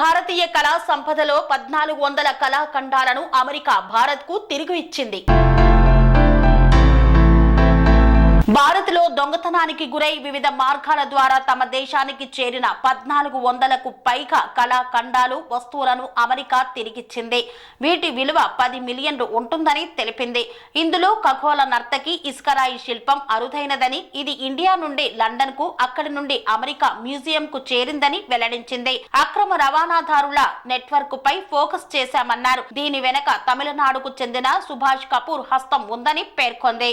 భారతీయ కళా సంపదలో పద్నాలుగు వందల కళాఖండాలను అమెరికా భారత్కు తిరిగి ఇచ్చింది. భారత్లో దొంగతనానికి గురై వివిధ మార్గాల ద్వారా తమ దేశానికి చేరిన పద్నాలుగు వందలకు పైగా కళాఖండాలు వస్తువులను అమెరికా తిరిగిచ్చింది. వీటి విలువ పది మిలియన్లు ఉంటుందని తెలిపింది. ఇందులో ఖగోళ నర్తకి ఇస్కరాయి శిల్పం అరుదైనదని ఇది ఇండియా నుండి లండన్కు అక్కడి నుండి అమెరికా మ్యూజియం కు చేరిందని వెల్లడించింది. అక్రమ రవాణాదారుల నెట్వర్క్ పై ఫోకస్ చేశామన్నారు. దీని వెనక తమిళనాడుకు చెందిన సుభాష్ కపూర్ హస్తం ఉందని పేర్కొంది.